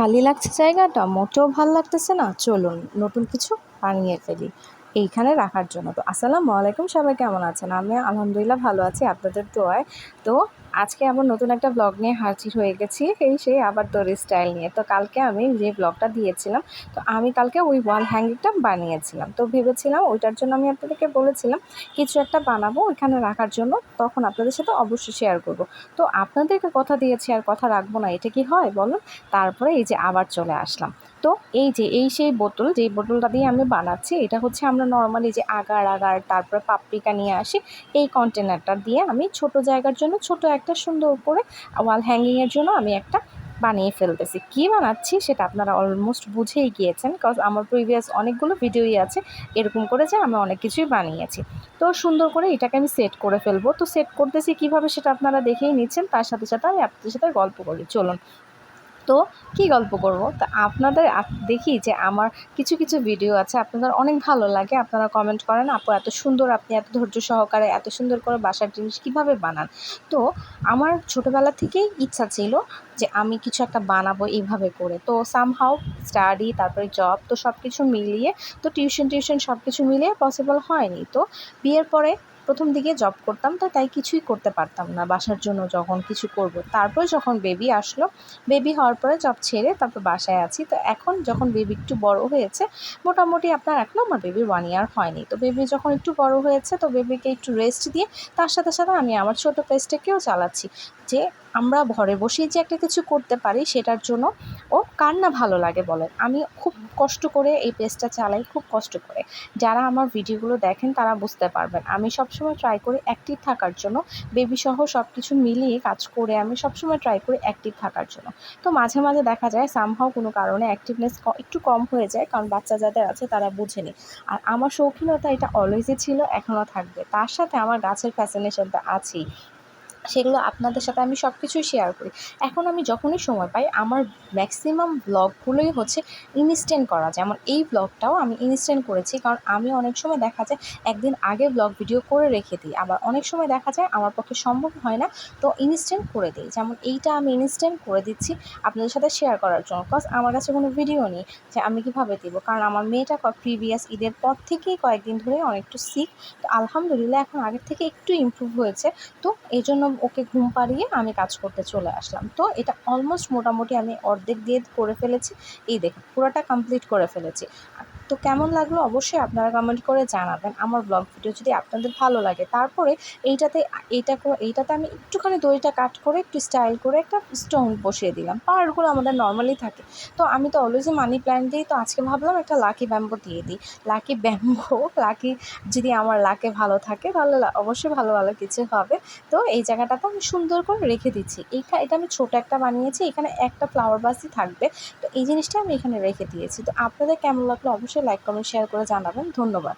খালি লাগছে জায়গাটা, মোটেও ভালো লাগতেছে না। চলুন, নতুন কিছু বানিয়ে ফেলি। এইখানে রাখার জন্য। তো আসসালামু আলাইকুম সবাই, কেমন আছেন? আমি আলহামদুলিল্লাহ ভালো আছি, আপনাদের দোয়ায়। তো আজকে আবার নতুন একটা ব্লগ নিয়ে হাজির হয়ে গেছি, এই সেই আবার দড়ি স্টাইল নিয়ে। তো কালকে আমি যে ব্লগটা দিয়েছিলাম, তো আমি কালকে ওই ওয়াল হ্যাঙ্গিংটা বানিয়েছিলাম। তো ভেবেছিলাম ওইটার জন্য আমি আপনাদেরকে বলেছিলাম, কিছু একটা বানাবো ওইখানে রাখার জন্য, তখন আপনাদের সাথে অবশ্যই শেয়ার করব। তো আপনাদেরকে কথা দিয়েছি, আর কথা রাখব না, এটা কি হয় বলুন? তারপরে এই যে আবার চলে আসলাম। তো এই যে, এই সেই বোতল যেই বোতলটা দিয়ে আমি বানাচ্ছি, এটা হচ্ছে আমরা নর্মালি যে আগার আগার, তারপরে পাপড়িকা নিয়ে আসি, এই কন্টেনারটা দিয়ে আমি ছোট জায়গার জন্য ছোট একটা সুন্দর করে ওয়াল হ্যাঙ্গিংয়ের জন্য আমি একটা বানিয়ে ফেলতেছি। কী বানাচ্ছি সেটা আপনারা অলমোস্ট বুঝেই গিয়েছেন কজ আমার প্রিভিয়াস অনেকগুলো ভিডিওই আছে, এরকম করে যে আমি অনেক কিছুই বানিয়েছি। তো সুন্দর করে এটাকে আমি সেট করে ফেলব। তো সেট করতেছি কীভাবে সেটা আপনারা দেখেই নিচ্ছেন, তার সাথে সাথে আমি আপনাদের সাথে গল্প করি। চলুন তো কী গল্প করব? তা আপনাদের দেখি যে আমার কিছু কিছু ভিডিও আছে, আপনাদের অনেক ভালো লাগে, আপনারা কমেন্ট করেন, আপু, এত সুন্দর আপনি এত ধৈর্য সহকারে এত সুন্দর করে বাসার জিনিস কীভাবে বানান? তো আমার ছোটোবেলা থেকেই ইচ্ছা ছিল যে আমি কিছু একটা বানাবো এইভাবে করে। তো সামহাও স্টাডি তারপরে জব তো সব কিছু মিলিয়ে, তো টিউশন টিউশন সব কিছু মিলিয়ে পসিবল হয়নি। তো বিয়ের পরে প্রথম দিকে জব করতাম, তো তাই কিছুই করতে পারতাম না। বাসার জন্য যখন কিছু করব, তারপর যখন বেবি আসলো বেবি হওয়ার পরে জব ছেড়ে তারপর বাসায় আছি। তো এখন যখন বেবি একটু বড় হয়েছে, মোটামুটি আপনার এখন আমার বেবির ওয়ান ইয়ার হয়নি। তো বেবি যখন একটু বড় হয়েছে, তো বেবিকে একটু রেস্ট দিয়ে, তার সাথে সাথে আমি আমার ছোটো পেজটাকেও চালাচ্ছি। যে আমরা ঘরে বসেই যে একটা কিছু করতে পারি সেটার জন্য, ও কার না ভালো লাগে বলেন আমি খুব কষ্ট করে এই পেজটা চালাই, খুব কষ্ট করে। যারা আমার ভিডিওগুলো দেখেন তারা বুঝতে পারবেন। আমি সবসময় ট্রাই করি অ্যাক্টিভ থাকার জন্য। বেবি সহ সব কিছু মিলিয়ে কাজ করে আমি সবসময় ট্রাই করি অ্যাক্টিভ থাকার জন্য। তো মাঝে মাঝে দেখা যায় সামহাও কোনো কারণে অ্যাক্টিভনেস একটু কম হয়ে যায়, কারণ বাচ্চা যাদের আছে তারা বুঝেনি। আর আমার শৌখিনতা এটা অলওয়েজই ছিল এখনও থাকবে। তার সাথে আমার গাছের ফ্যাসিনেশনটা আছেই। সেগুলো আপনাদের সাথে আমি সব কিছুই শেয়ার করি। এখন আমি যখনই সময় পাই, আমার ম্যাক্সিমাম ব্লগগুলোই হচ্ছে ইনস্ট্যান্ট করা। যেমন এই ব্লগটাও আমি ইনস্ট্যান্ট করেছি, কারণ আমি অনেক সময় দেখা যায় একদিন আগে ব্লগ ভিডিও করে রেখে দিই। আবার অনেক সময় দেখা যায় আমার পক্ষে সম্ভব হয় না, তো ইনস্ট্যান্ট করে দিই। যেমন এইটা আমি ইনস্ট্যান্ট করে দিচ্ছি আপনাদের সাথে শেয়ার করার জন্য। বিকজ আমার কাছে কোনো ভিডিও নেই যে আমি কীভাবে দিব। কারণ আমার মেয়েটা প্রিভিয়াস ঈদের পর থেকেই কয়েকদিন ধরে অনেকটু সিক তো আলহামদুলিল্লাহ এখন আগের থেকে একটু ইমপ্রুভ হয়েছে। তো এই জন্য ওকে ঘুম পাড়িয়ে আমি কাজ করতে চলে আসলাম। তো এটা অলমোস্ট মোটামুটি আমি অর্ধেক দিয়ে করে ফেলেছি। এই দেখুন, পুরোটা কমপ্লিট করে ফেলেছি। তো কেমন লাগল অবশ্যই আপনারা কমেন্ট করে জানাবেন। আমার ব্লগ ভিডিও যদি আপনাদের ভালো লাগে। তারপরে এইটাতে, এইটা এইটাতে আমি একটুখানি দইটা কাট করে, একটু স্টাইল করে একটা স্টোন বসিয়ে দিলাম। পাহাড়গুলো আমাদের নর্মালি থাকে। তো আমি তো অলওয়েজই মানি প্ল্যান্ট দিই, তো আজকে ভাবলাম একটা লাকি ব্যাম্বো দিয়ে দিই। লাকি ব্যাম্বো লাকি যদি আমার লাকে ভালো থাকে, তাহলে অবশ্যই ভালো ভালো কিছু হবে। তো এই জায়গাটাতে আমি সুন্দর করে রেখে দিচ্ছি। এইটা, এটা আমি ছোট একটা বানিয়েছি, এখানে একটা ফ্লাওয়ার বাসই থাকবে। তো এই জিনিসটা আমি এখানে রেখে দিয়েছি। তো আপনাদের কেমন লাগল অবশ্যই লাইক কমেন্ট শেয়ার করে জানাবেন ধন্যবাদ